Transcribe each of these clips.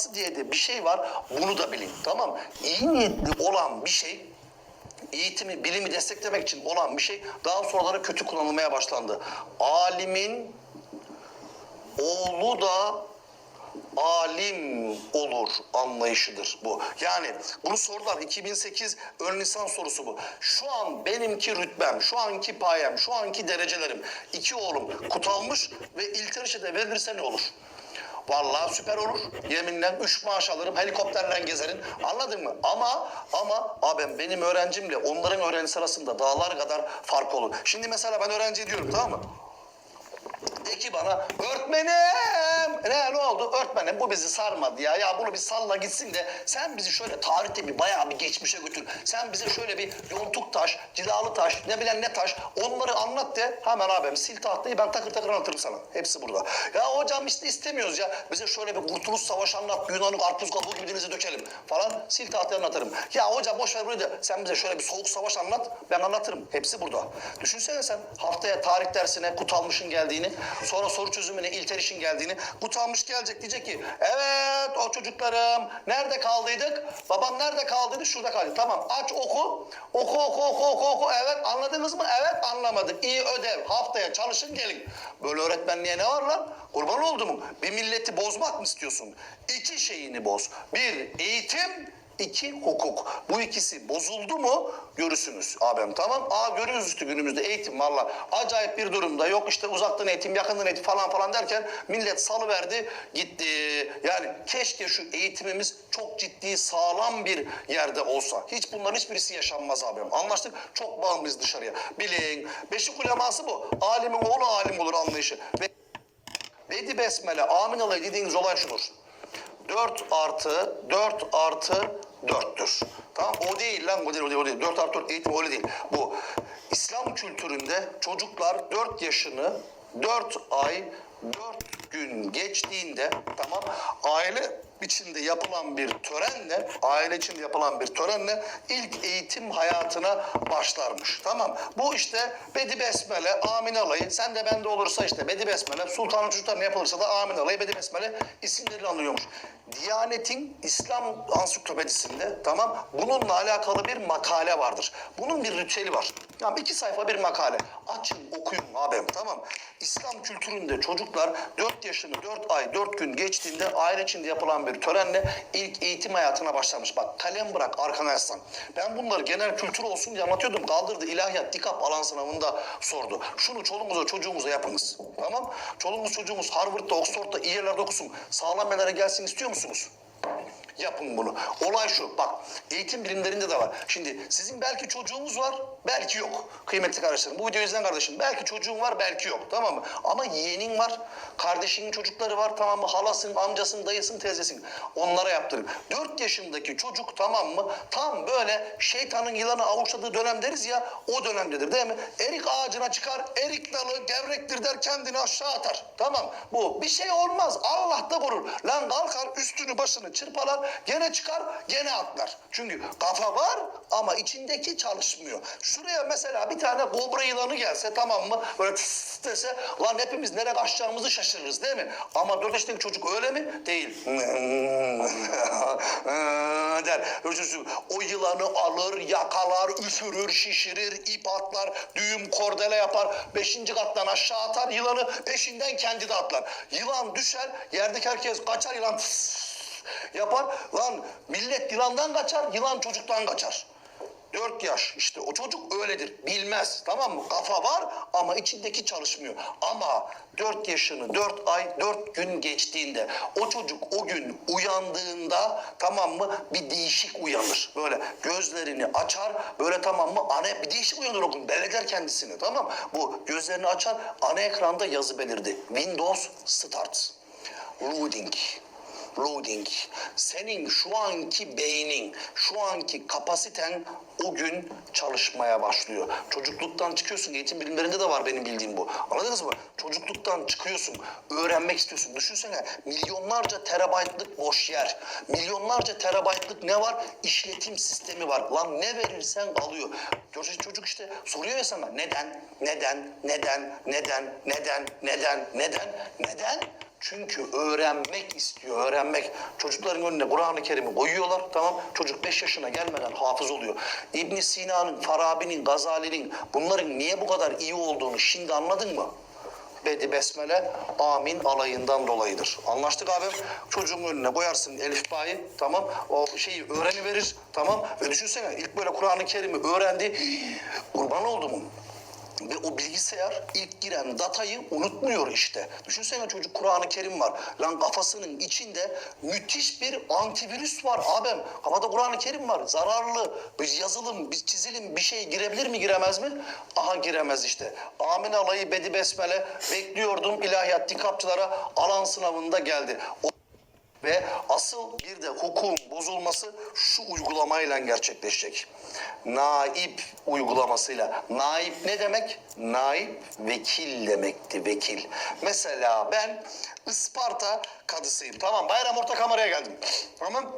şifası diye de bir şey var. Bunu da bilin. Tamam? İyi niyetli olan bir şey eğitimi, bilimi desteklemek için olan bir şey daha sonraları kötü kullanılmaya başlandı. Alimin oğlu da alim olur anlayışıdır bu. Yani bunu sorular 2008 ön lisans sorusu bu. Şu an benimki rütbem, şu anki payem, şu anki derecelerim. İki oğlum kutalmış ve İlterişe'de verilirse ne olur? Vallahi süper olur. Yeminle üç maaş alırım, helikopterle gezerim. Anladın mı? Ama ama abim benim öğrencimle onların öğrencisi arasında dağlar kadar fark olur. Şimdi mesela ben öğrenci diyorum tamam mı? De ki bana öğretmenim. Ne, ne oldu? Öğretmenim bu bizi sarmadı ya. Ya bunu bir salla gitsin de sen bizi şöyle tarihte bir bayağı bir geçmişe götür. Sen bize şöyle bir yontuk taş, cilalı taş, ne bilen ne taş onları anlat de. Hemen abim sil tahtayı ben takır takır anlatırım sana. Hepsi burada. Ya hocam işte istemiyoruz ya. Bize şöyle bir kurtuluş savaşı anlat. Yunan'ı karpuz kabuğu gibi denize dökelim falan. Sil tahtayı anlatırım. Ya hocam boş ver burayı da sen bize şöyle bir soğuk savaş anlat. Ben anlatırım. Hepsi burada. Düşünsene sen haftaya tarih dersine Kutalmış'ın geldiğini, sonra soru çözümüne İlteriş'in geldiğini. Kutalmış gelecek diyecek ki evet o çocuklarım nerede kaldıydık? Babam nerede kaldıydı? Şurada kaldı. Tamam aç oku. Oku oku oku oku oku. Evet anladınız mı? Evet anlamadık. İyi ödev. Haftaya çalışın gelin. Böyle öğretmenliğe ne var lan? Kurban oldu mu? Bir milleti bozmak mı istiyorsun? İki şeyini boz. Bir eğitim, İki hukuk. Bu ikisi bozuldu mu görürsünüz abim tamam. Aa görüyoruz işte günümüzde eğitim valla. Acayip bir durumda yok işte uzaktan eğitim yakından eğitim falan falan derken millet salıverdi gitti. Yani keşke şu eğitimimiz çok ciddi sağlam bir yerde olsa. Hiç bunların hiçbirisi yaşanmaz abim. Anlaştık çok bağımlıyız dışarıya. Bilin beşik uleması bu. Alimin oğlu alim olur anlayışı. Ve Bedi Besmele amin alayı dediğiniz olay şudur. 4 artı 4 artı 4'tür. Tamam o değil lan o değil o değil o değil. 4 artı 4 eğitim öyle değil. Bu İslam kültüründe çocuklar 4 yaşını 4 ay 4 gün geçtiğinde tamam aile içinde yapılan bir törenle aile içinde yapılan bir törenle ilk eğitim hayatına başlarmış. Tamam. Bu işte Bedi Besmele, Amin Alayı. Sen de bende olursa işte Bedi Besmele, Sultanın çocuklarına yapılırsa da Amin Alayı, Bedi Besmele isimleri anılıyormuş. Diyanet'in İslam ansiklopedisinde tamam bununla alakalı bir makale vardır. Bunun bir ritüeli var. Yani iki sayfa bir makale. Açın okuyun abim tamam. İslam kültüründe çocuklar 4 yaşını 4 ay 4 gün geçtiğinde aile içinde yapılan bir törenle ilk eğitim hayatına başlamış. Bak kalem bırak arkana yaslan. Ben bunları genel kültür olsun diye anlatıyordum. Kaldırdı ilahiyat dikap alan sınavında sordu. Şunu çoluğumuza çocuğumuza yapınız. Tamam. Çoluğumuz çocuğumuz Harvard'da Oxford'da iyi yerlerde okusun. Sağlam yerlere gelsin istiyor musunuz? Yapın bunu. Olay şu. Bak eğitim bilimlerinde de var. Şimdi sizin belki çocuğunuz var, belki yok. Kıymetli kardeşlerim. Bu videoyu izleyen kardeşim. Belki çocuğun var, belki yok. Tamam mı? Ama yeğenin var. Kardeşinin çocukları var. Tamam mı? Halasın, amcasın, dayısın, teyzesin. Onlara yaptırın. 4 yaşındaki çocuk tamam mı? Tam böyle şeytanın yılanı avuçladığı dönem deriz ya. O dönemdedir değil mi? Erik ağacına çıkar. Erik dalı gevrektir der kendini aşağı atar. Tamam. Bu bir şey olmaz. Allah da korur. Lan kalkar üstünü başını çırpalar. Gene çıkar gene atlar. Çünkü kafa var ama içindeki çalışmıyor. Şuraya mesela bir tane kobra yılanı gelse tamam mı? Böyle tıs dese lan hepimiz nereye kaçacağımızı şaşırırız değil mi? Ama dört yaşındaki çocuk öyle mi? Değil. der. O yılanı alır, yakalar, üfürür, şişirir, ip atlar, düğüm kordele yapar. Beşinci kattan aşağı atar yılanı peşinden kendi de atlar. Yılan düşer, yerdeki herkes kaçar yılan tıs yapar. Lan millet yılandan kaçar, yılan çocuktan kaçar. Dört yaş işte o çocuk öyledir. Bilmez tamam mı? Kafa var ama içindeki çalışmıyor. Ama dört yaşını dört ay dört gün geçtiğinde o çocuk o gün uyandığında tamam mı bir değişik uyanır. Böyle gözlerini açar böyle tamam mı ana bir değişik uyanır o gün. Beleder kendisini tamam? Bu gözlerini açar ana ekranda yazı belirdi. Windows Start. Loading loading. Senin şu anki beynin, şu anki kapasiten o gün çalışmaya başlıyor. Çocukluktan çıkıyorsun. Eğitim bilimlerinde de var benim bildiğim bu. Anladınız mı? Çocukluktan çıkıyorsun. Öğrenmek istiyorsun. Düşünsene milyonlarca terabaytlık boş yer. Milyonlarca terabaytlık ne var? İşletim sistemi var. Lan ne verirsen alıyor. Çocuk, işte soruyor ya sana neden, neden, neden, neden, neden, neden, neden, neden? Çünkü öğrenmek istiyor, öğrenmek. Çocukların önüne Kur'an-ı Kerim'i koyuyorlar, tamam. Çocuk 5 yaşına gelmeden hafız oluyor. İbn Sina'nın, Farabi'nin, Gazali'nin bunların niye bu kadar iyi olduğunu şimdi anladın mı? Bedi Besmele amin alayından dolayıdır. Anlaştık abi. Çocuğun önüne koyarsın Elif Bağ'ı tamam. O şeyi öğreni verir tamam. Ve düşünsene ilk böyle Kur'an-ı Kerim'i öğrendi. Kurban oldum. Ve o bilgisayar ilk giren datayı unutmuyor işte. Düşünsene çocuk Kur'an-ı Kerim var. Lan kafasının içinde müthiş bir antivirüs var abim. Kafada Kur'an-ı Kerim var. Zararlı bir yazılım, bir çizilim bir şey girebilir mi giremez mi? Aha giremez işte. Amin alayı bedi besmele bekliyordum ilahiyat dikapçılara alan sınavında geldi. O ve asıl bir de hukukun bozulması şu uygulamayla gerçekleşecek. Naip uygulamasıyla. Naip ne demek? Naip vekil demekti vekil. Mesela ben Isparta kadısıyım. Tamam Bayram Orta Kamera'ya geldim. Tamam.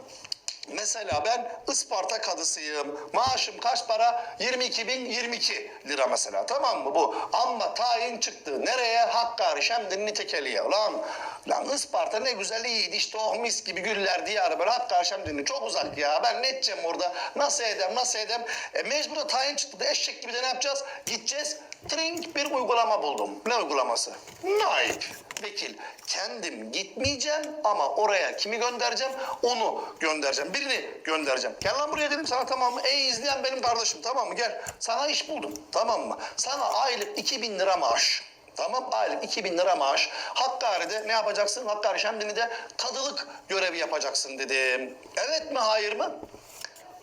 Mesela ben Isparta kadısıyım. Maaşım kaç para? 22.022 lira mesela. Tamam mı bu? Ama tayin çıktı. Nereye? Hakkari, Şemdinli Nitekeli'ye. Lan, lan Isparta ne güzel iyiydi. İşte oh mis gibi güller diyarı böyle Hakkari, Şemdinli. Çok uzak ya. Ben ne edeceğim orada? Nasıl edem, nasıl edem? E, mecbura tayin çıktı da eşek gibi de ne yapacağız? Gideceğiz. Trink bir uygulama buldum. Ne uygulaması? Naip vekil. Kendim gitmeyeceğim ama oraya kimi göndereceğim? Onu göndereceğim. Birini göndereceğim. Gel lan buraya dedim sana tamam mı? Ey izleyen benim kardeşim tamam mı? Gel. Sana iş buldum tamam mı? Sana aylık 2000 lira maaş. Tamam aylık 2000 lira maaş. Hakkari'de ne yapacaksın? Hakkari Şemdinli'de kadılık görevi yapacaksın dedim. Evet mi hayır mı?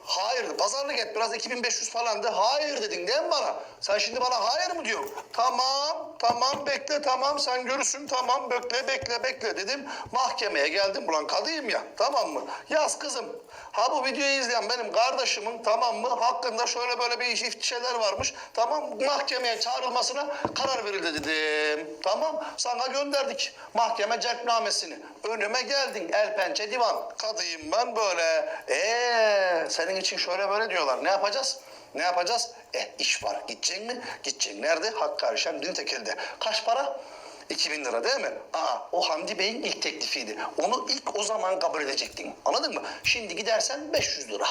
Hayır. Pazarlık et biraz 2500 falan de. Hayır dedin değil mi bana? Sen şimdi bana hayır mı diyorsun? Tamam, tamam bekle tamam sen görürsün tamam bekle bekle bekle dedim. Mahkemeye geldim ulan kadıyım ya tamam mı? Yaz kızım. Ha bu videoyu izleyen benim kardeşimin tamam mı? Hakkında şöyle böyle bir şeyler varmış. Tamam mahkemeye çağrılmasına karar verildi dedim. Tamam sana gönderdik mahkeme celpnamesini. Önüme geldin el pençe divan. Kadıyım ben böyle. Ee senin için şöyle böyle diyorlar. Ne yapacağız? Ne yapacağız? Eh iş var. Gideceksin mi? Gideceksin. Nerede? Hakkari Şemdin Tekel'de. Kaç para? 2000 lira değil mi? Aa, o Hamdi Bey'in ilk teklifiydi. Onu ilk o zaman kabul edecektin. Anladın mı? Şimdi gidersen 500 lira.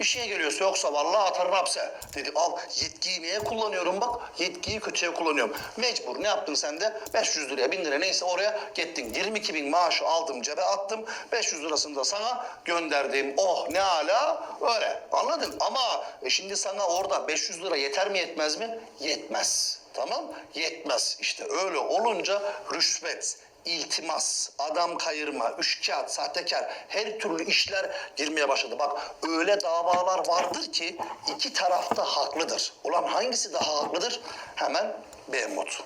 İşine geliyorsa yoksa vallahi atarım hapse. Dedi al yetkiyi neye kullanıyorum bak. Yetkiyi kötüye kullanıyorum. Mecbur ne yaptın sen de? 500 liraya 1000 lira neyse oraya gittin. 22 bin maaş aldım cebe attım. 500 lirasını da sana gönderdim. Oh ne ala öyle anladın. Ama e şimdi sana orada 500 lira yeter mi yetmez mi? Yetmez. Tamam? Yetmez. İşte öyle olunca rüşvet, iltimas, adam kayırma, üçkağıt, sahtekar her türlü işler girmeye başladı. Bak öyle davalar vardır ki iki tarafta haklıdır. Ulan hangisi daha haklıdır? Hemen Behmut.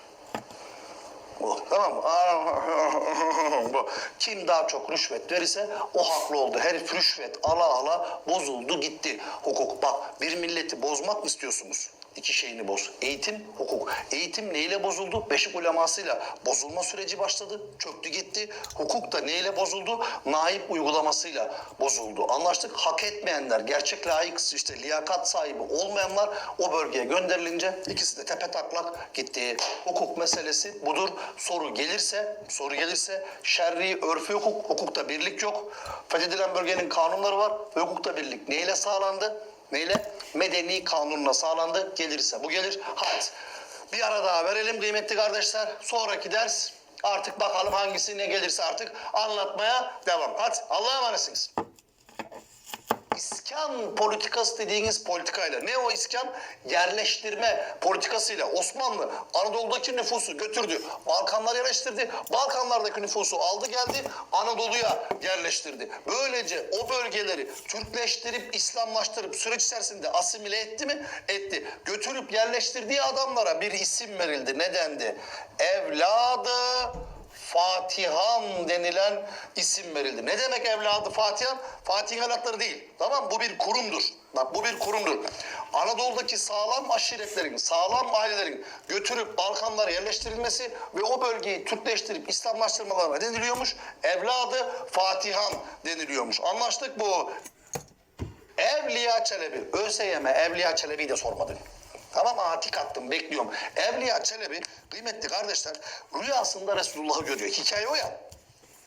Bu tamam mı? Kim daha çok rüşvet verirse o haklı oldu. Herif rüşvet ala ala bozuldu gitti. Hukuk bak bir milleti bozmak mı istiyorsunuz? İki şeyini boz. Eğitim, hukuk. Eğitim neyle bozuldu? Beşik ulemasıyla bozulma süreci başladı. Çöktü gitti. Hukuk da neyle bozuldu? Naip uygulamasıyla bozuldu. Anlaştık. Hak etmeyenler, gerçek layık işte liyakat sahibi olmayanlar o bölgeye gönderilince ikisi de tepe taklak gitti. Hukuk meselesi budur. Soru gelirse, soru gelirse şerri, örfü hukuk, hukukta birlik yok. Fethedilen bölgenin kanunları var hukukta birlik neyle sağlandı? Neyle? Medeni kanunla sağlandı. Gelirse bu gelir. Hadi. Bir ara daha verelim kıymetli kardeşler. Sonraki ders artık bakalım hangisi ne gelirse artık anlatmaya devam. Hadi Allah'a emanetsiniz. İskan politikası dediğiniz politikayla ne o iskan? Yerleştirme politikasıyla Osmanlı Anadolu'daki nüfusu götürdü. Balkanlar yerleştirdi. Balkanlardaki nüfusu aldı geldi Anadolu'ya yerleştirdi. Böylece o bölgeleri Türkleştirip İslamlaştırıp süreç içerisinde asimile etti mi? Etti. Götürüp yerleştirdiği adamlara bir isim verildi. Ne dendi? Evladı Fatihan denilen isim verildi. Ne demek evladı Fatihan? Fatih evlatları değil. Tamam bu bir kurumdur. Bak bu bir kurumdur. Anadolu'daki sağlam aşiretlerin, sağlam ailelerin götürüp Balkanlara yerleştirilmesi ve o bölgeyi Türkleştirip İslamlaştırmalarına deniliyormuş. Evladı Fatihan deniliyormuş. Anlaştık bu. Evliya Çelebi. ÖSYM Evliya Çelebi'yi de sormadın. Tamam atik attım bekliyorum. Evliya Çelebi kıymetli kardeşler rüyasında Resulullah'ı görüyor. Hikaye o ya.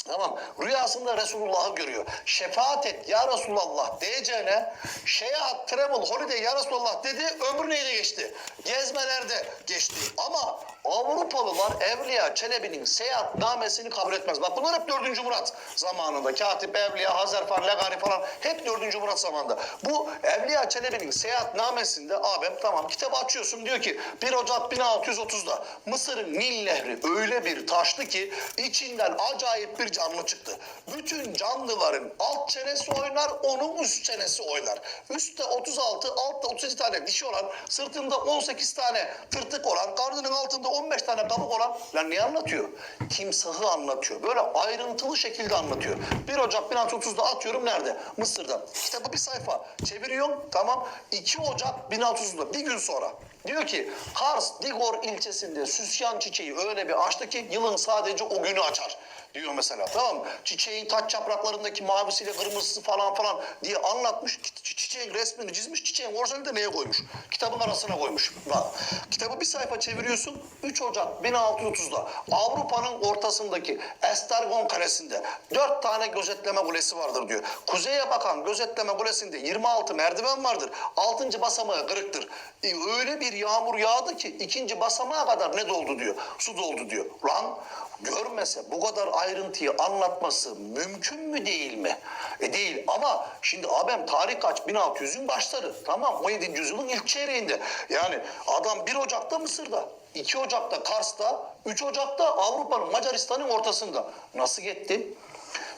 Tamam. Rüyasında Resulullah'ı görüyor. Şefaat et ya Resulullah diyeceğine Şeyat, Travel, Holiday ya Resulullah dedi ömrü neyle geçti? Gezmelerde geçti. Ama Avrupalılar Evliya Çelebi'nin seyahatnamesini kabul etmez. Bak bunlar hep 4. Murat zamanında. Katip, Evliya, Hazerfan, Legari falan hep 4. Murat zamanında. Bu Evliya Çelebi'nin seyahatnamesinde abim tamam kitabı açıyorsun diyor ki 1 Ocak 1630'da Mısır'ın Nil Nehri öyle bir taştı ki içinden acayip bir canlı çıktı. Bütün canlıların alt çenesi oynar, onun üst çenesi oynar. Üstte 36, altta 37 tane dişi olan, sırtında 18 tane tırtık olan, karnının altında 15 tane kabuk olan. Lan ne anlatıyor? Timsahı anlatıyor. Böyle ayrıntılı şekilde anlatıyor. 1 Ocak 1630'da atıyorum nerede? Mısır'da. Kitabı bir sayfa. Çeviriyorum tamam. 2 Ocak 1630'da bir gün sonra. Diyor ki Kars Digor ilçesinde süsyan çiçeği öyle bir açtı ki yılın sadece o günü açar diyor mesela tamam mı? Çiçeğin taç yapraklarındaki mavisiyle kırmızısı falan falan diye anlatmış. Çi- Çiçeğin resmini çizmiş. Çiçeğin orijinalini de neye koymuş? Kitabın arasına koymuş. Bak kitabı bir sayfa çeviriyorsun. 3 Ocak 1630'da Avrupa'nın ortasındaki Estergon Kalesi'nde dört tane gözetleme kulesi vardır diyor. Kuzeye bakan gözetleme kulesinde 26 merdiven vardır. Altıncı basamağı kırıktır. E, öyle bir yağmur yağdı ki ikinci basamağa kadar ne doldu diyor. Su doldu diyor. Lan görmese bu kadar ayrıntıyı anlatması mümkün mü değil mi? E değil ama şimdi abim tarih kaç? 1600'ün başları. Tamam 17. yüzyılın ilk çeyreğinde. Yani adam 1 Ocak'ta Mısır'da. 2 Ocak'ta Kars'ta, 3 Ocak'ta Avrupa'nın Macaristan'ın ortasında. Nasıl gitti?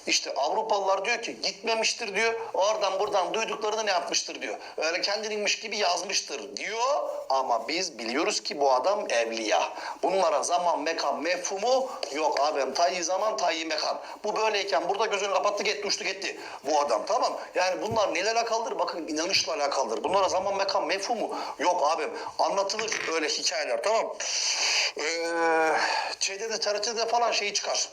İşte Avrupalılar diyor ki gitmemiştir diyor. Oradan buradan duyduklarını ne yapmıştır diyor. Öyle kendininmiş gibi yazmıştır diyor. Ama biz biliyoruz ki bu adam evliya. Bunlara zaman mekan mefhumu yok abim. Tayyi zaman tayyi mekan. Bu böyleyken burada gözünü kapattı gitti uçtu gitti bu adam tamam. Yani bunlar neyle alakalıdır? Bakın inanışla alakalıdır. Bunlara zaman mekan mefhumu yok abim. Anlatılır öyle hikayeler tamam. Ee, şeyde de TRT'de falan şeyi çıkar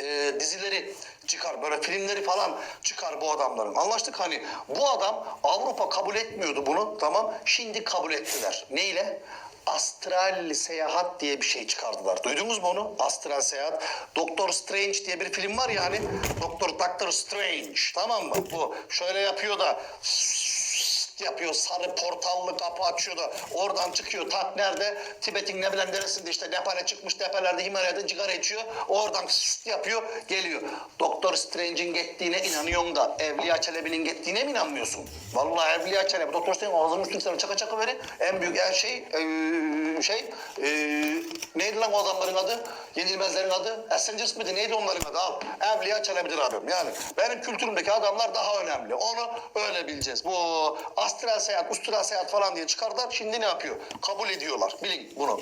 e, dizileri çıkar, böyle filmleri falan çıkar bu adamların. Anlaştık hani bu adam Avrupa kabul etmiyordu bunu tamam. Şimdi kabul ettiler. Neyle? Astral seyahat diye bir şey çıkardılar. Duydunuz mu onu? Astral seyahat. Doctor Strange diye bir film var ya hani. Doktor Doctor Strange. Tamam mı? Bu şöyle yapıyor da yapıyor. Sarı portallı kapı açıyor da oradan çıkıyor. Tak nerede? Tibet'in ne bilen neresinde işte Nepal'e çıkmış. Nepal'lerde Himalaya'da sigara içiyor. Oradan yapıyor geliyor. Doktor Strange'in gittiğine inanıyorsun da Evliya Çelebi'nin gittiğine mi inanmıyorsun? Vallahi Evliya Çelebi. Doktor Strange ağzının üstüne sana çaka çaka verin. En büyük her şey eee, şey eee, neydi lan o adamların adı? Yenilmezlerin adı? Essengers mıydı? Neydi onların adı? Al. Evliya Çelebi'dir abim. Yani benim kültürümdeki adamlar daha önemli. Onu öyle bileceğiz. Bu astral seyahat, ustral seyahat falan diye çıkardılar. Şimdi ne yapıyor? Kabul ediyorlar. Bilin bunu.